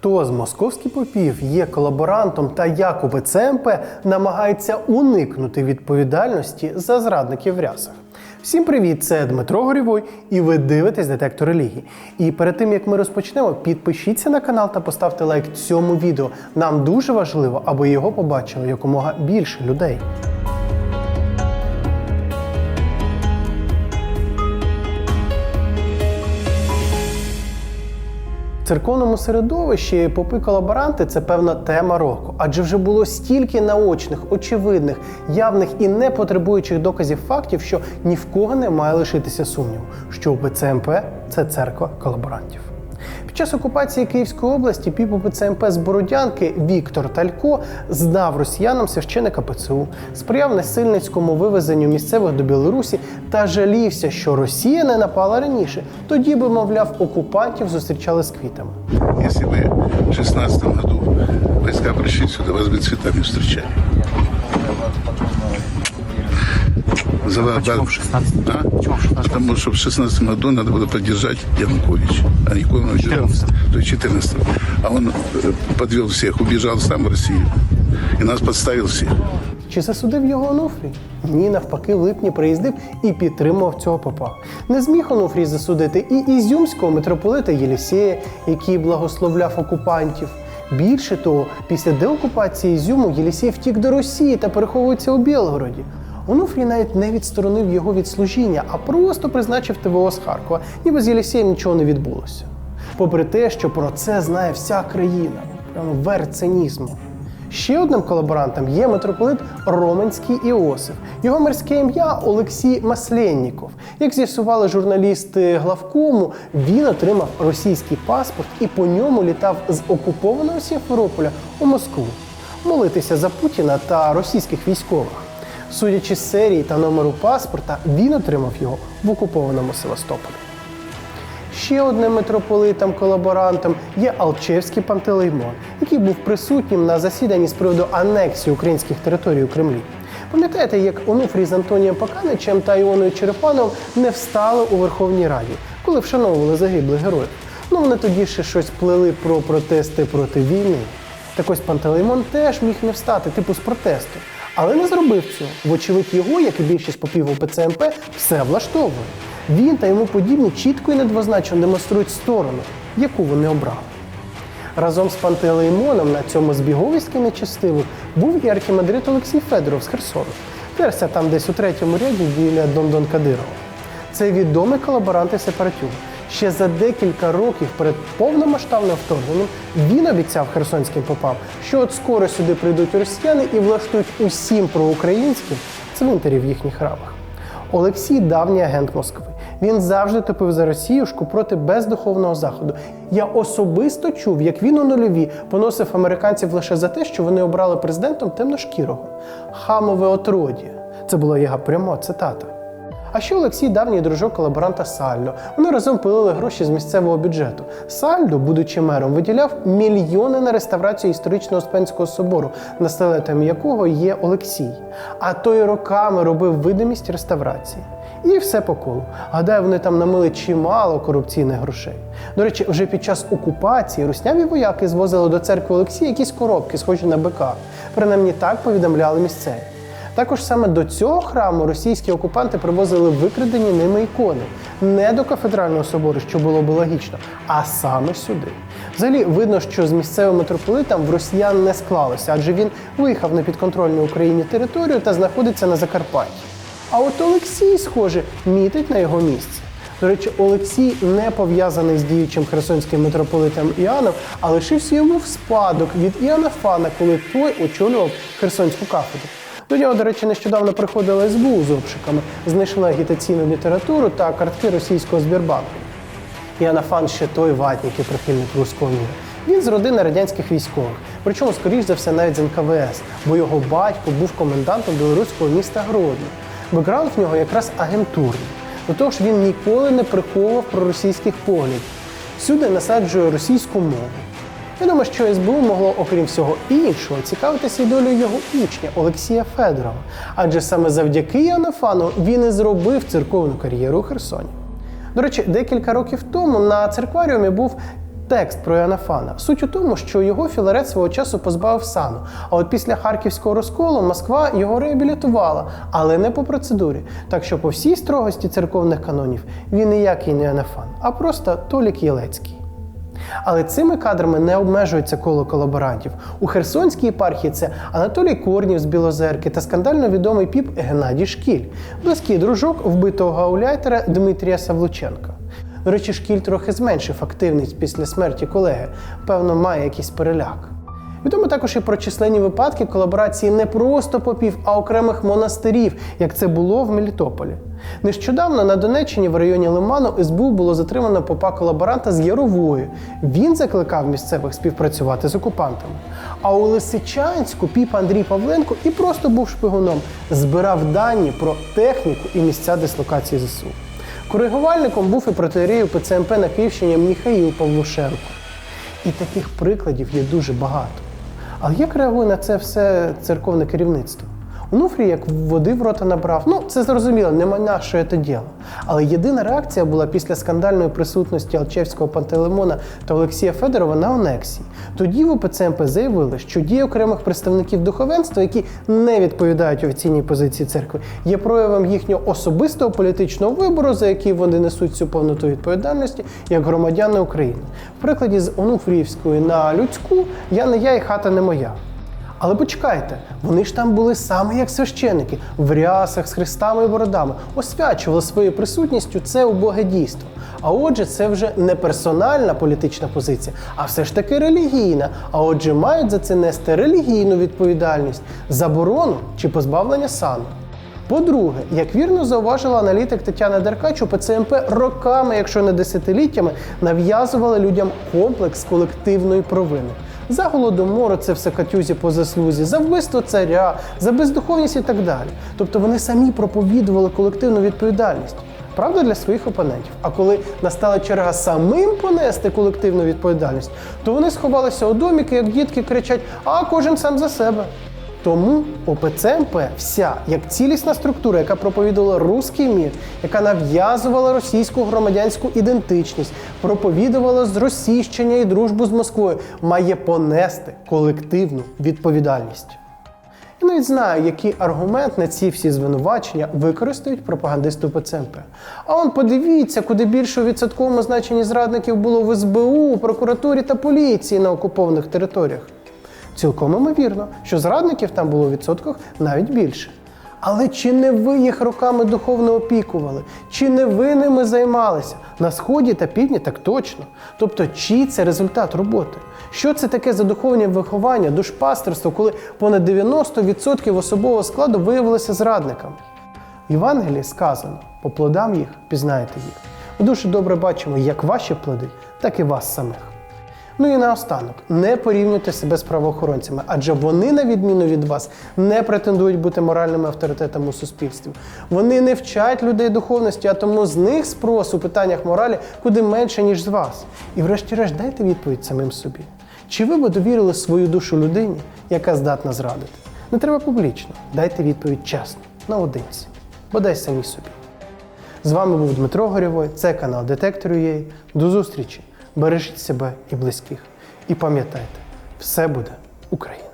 Хто з московських попів є колаборантом та як УПЦМП намагається уникнути відповідальності за зрадників в рясах? Всім привіт! Це Дмитро Горівой, і ви дивитесь детектор релігії. І перед тим як ми розпочнемо, підпишіться на канал та поставте лайк цьому відео. Нам дуже важливо, аби його побачило якомога більше людей. Церковному середовищі попи колаборанти це певна тема року, адже вже було стільки наочних, очевидних, явних і не потребуючих доказів фактів, що ні в кого не має лишитися сумніву, що УПЦМП – це церква колаборантів. Час окупації Київської області піп УПЦМП з Бородянки Віктор Талько здав росіянам священика ПЦУ, сприяв насильницькому вивезенню місцевих до Білорусі та жалівся, що Росія не напала раніше. Тоді би, мовляв, окупантів зустрічали з квітами. Если бы в 16 году войска пришли сюда, вас бы цветами встречали. За почему в 16? А? Почему в 16? Потому что в 16 году надо было поддержать Януковича, а Янукович 14. то есть 14 А он э, подвел всех, убежал сам в Россию. И нас подставил всех. Чи засудив його Онуфрій? Ні, навпаки, в липні приїздив і підтримував цього попа. Не зміг Онуфрій засудити і ізюмського митрополита Єлісея, який благословляв окупантів. Більше того, після деокупації Ізюму Єлісей втік до Росії та переховується у Білгороді. Онуфрій навіть не відсторонив його від служіння, а просто призначив ТВО з Харкова, ніби з Єлісеєм нічого не відбулося. Попри те, що про це знає вся країна, прямо верх цинізму. Ще одним колаборантом є митрополит Роменський Іосиф. Його мирське ім'я Олексій Масленніков. Як з'ясували журналісти главкому, він отримав російський паспорт і по ньому літав з окупованого Сімферополя у Москву молитися за Путіна та російських військових. Судячи з серії та номеру паспорта, він отримав його в окупованому Севастополі. Ще одним митрополитом-колаборантом є Алчевський Пантелеймон, який був присутнім на засіданні з приводу анексії українських територій у Кремлі. Пам'ятаєте, як Онуфрій з Антонієм Паканичем та Іоною Черепановим не встали у Верховній Раді, коли вшановували загиблих героїв? Ну вони тоді ще щось плели про протести проти війни. Так ось Пантелеймон теж міг не встати, типу з протесту. Але не зробив цього. Вочевидь, його, як і більшість попів УПЦ-МП, все влаштовує. Він та йому подібні чітко і недвозначно демонструють сторону, яку вони обрали. Разом з Пантелеймоном на цьому збіговиськи нечестивих був і архімандрит Олексій Федоров з Херсону. Терся там десь у третьому ряді біля Дондон Кадирова. Це відомий колаборант і сепаратюг. Ще за декілька років перед повномасштабним вторгненням він обіцяв херсонським попам, що от скоро сюди прийдуть росіяни і влаштують усім проукраїнським цвинтарі в їхніх храмах. Олексій давній агент Москви. Він завжди топив за Росіюшку проти бездуховного заходу. Я особисто чув, як він у нульові поносив американців лише за те, що вони обрали президентом темношкірого. Хамове отродє. Це була його пряма цитата. А ще Олексій давній дружок колаборанта Сальдо. Вони разом пилили гроші з місцевого бюджету. Сальдо, будучи мером, виділяв мільйони на реставрацію історичного Успенського собору, населенням якого є Олексій. А той роками робив видимість реставрації. І все по колу. Гадаю, вони там намили чимало корупційних грошей. До речі, вже під час окупації русняві вояки звозили до церкви Олексія якісь коробки, схожі на бика. Принаймні так повідомляли місцеві. Також саме до цього храму російські окупанти привозили викрадені ними ікони не до кафедрального собору, що було би логічно, а саме сюди. Взагалі видно, що з місцевим митрополитом в росіян не склалося, адже він виїхав на підконтрольну Україні територію та знаходиться на Закарпатті. А от Олексій, схоже, мітить на його місце. До речі, Олексій не пов'язаний з діючим херсонським митрополитом Іоанном, а лишився йому в спадок від Іоанна Фана, коли той очолював херсонську кафедру. До нього, до речі, нещодавно приходила СБУ з обшуками, знайшла агітаційну літературу та картки російського Збірбанку. Іоанна Фан ще той ватник і прихильник руського міра. Він з родини радянських військових, причому, скоріш за все, навіть з НКВС, бо його батько був комендантом білоруського міста Гродно. Бекграунд в нього якраз агентурний. До того ж, він ніколи не приховував проросійських поглядів. Всюди насаджує російську мову. Відомо, що СБУ могло, окрім всього іншого, цікавитися й долею його учня Олексія Федорова, адже саме завдяки Янафану він і зробив церковну кар'єру у Херсоні. До речі, декілька років тому на церкваріумі був текст про Іоаннафана. Суть у тому, що його Філарет свого часу позбавив сану. А от після харківського розколу Москва його реабілітувала, але не по процедурі. Так що по всій строгості церковних канонів він ніякий не Іоаннафан, а просто Толік Єлецький. Але цими кадрами не обмежується коло колаборантів. У Херсонській єпархії це Анатолій Корнів з Білозерки та скандально відомий піп Геннадій Шкіль, близький дружок вбитого гауляйтера Дмитрія Савлученка. До речі, шкіль трохи зменшив активність після смерті колеги, певно, має якийсь переляк. Відомо також і про численні випадки колаборації не просто попів, а окремих монастирів, як це було в Мелітополі. Нещодавно на Донеччині в районі Лиману СБУ було затримано попа колаборанта з Ярової. Він закликав місцевих співпрацювати з окупантами. А у Лисичанську піп Андрій Павленко і просто був шпигуном, збирав дані про техніку і місця дислокації ЗСУ. Коригувальником був і протиєрей ПЦМП на Київщині Міхаїл Павлушенко. І таких прикладів є дуже багато. Але як реагує на це все церковне керівництво? Онуфрій як води в рота набрав. Ну, це зрозуміло, нема наше це діло. Але єдина реакція була після скандальної присутності Алчевського Пантелеймона та Олексія Федорова на Онексії. Тоді в УПЦ МП заявили, що дії окремих представників духовенства, які не відповідають офіційній позиції церкви, є проявом їхнього особистого політичного вибору, за який вони несуть всю повноту відповідальності як громадяни України. В прикладі з Онуфріївської на людську я не я і хата не моя. Але почекайте, вони ж там були саме як священики, в рясах з хрестами і бородами, освячували своєю присутністю це убоге дійство. А отже, це вже не персональна політична позиція, а все ж таки релігійна. А отже, мають за це нести релігійну відповідальність, заборону чи позбавлення сану. По-друге, як вірно зауважила аналітик Тетяна Деркач, у ПЦМП роками, якщо не десятиліттями, нав'язували людям комплекс колективної провини. За голодомору це все катюзі по заслузі, за вбивство царя, за бездуховність і так далі. Тобто вони самі проповідували колективну відповідальність. Правда для своїх опонентів. А коли настала черга самим понести колективну відповідальність, то вони сховалися у доміки, як дітки кричать: а кожен сам за себе. Тому ОПЦ МП вся як цілісна структура, яка проповідувала руський мір, яка нав'язувала російську громадянську ідентичність, проповідувала зросійщення і дружбу з Москвою, має понести колективну відповідальність. Я навіть знаю, який аргумент на ці всі звинувачення використають пропагандисти ПЦМП. А он подивіться, куди більше у відсотковому значенні зрадників було в СБУ, прокуратурі та поліції на окупованих територіях. Цілком імовірно, що зрадників там було в відсотках навіть більше. Але чи не ви їх руками духовно опікували? Чи не ви ними займалися? На сході та півдні так точно. Тобто, чий це результат роботи? Що це таке за духовне виховання, душпастерство, коли понад 90% особового складу виявилося зрадниками? В Євангелії сказано: по плодам їх пізнаєте їх. Ми дуже добре бачимо як ваші плоди, так і вас самих. Ну і наостанок, не порівнюйте себе з правоохоронцями, адже вони, на відміну від вас, не претендують бути моральними авторитетами у суспільстві. Вони не вчать людей духовності, а тому з них спрос у питаннях моралі куди менше, ніж з вас. І врешті-решт дайте відповідь самим собі. Чи ви би довірили свою душу людині, яка здатна зрадити? Не треба публічно, дайте відповідь чесно, наодинці, бодай самі собі. З вами був Дмитро Горєвой, це канал Детектор.ua. До зустрічі! Бережіть себе і близьких. І пам'ятайте, все буде Україна!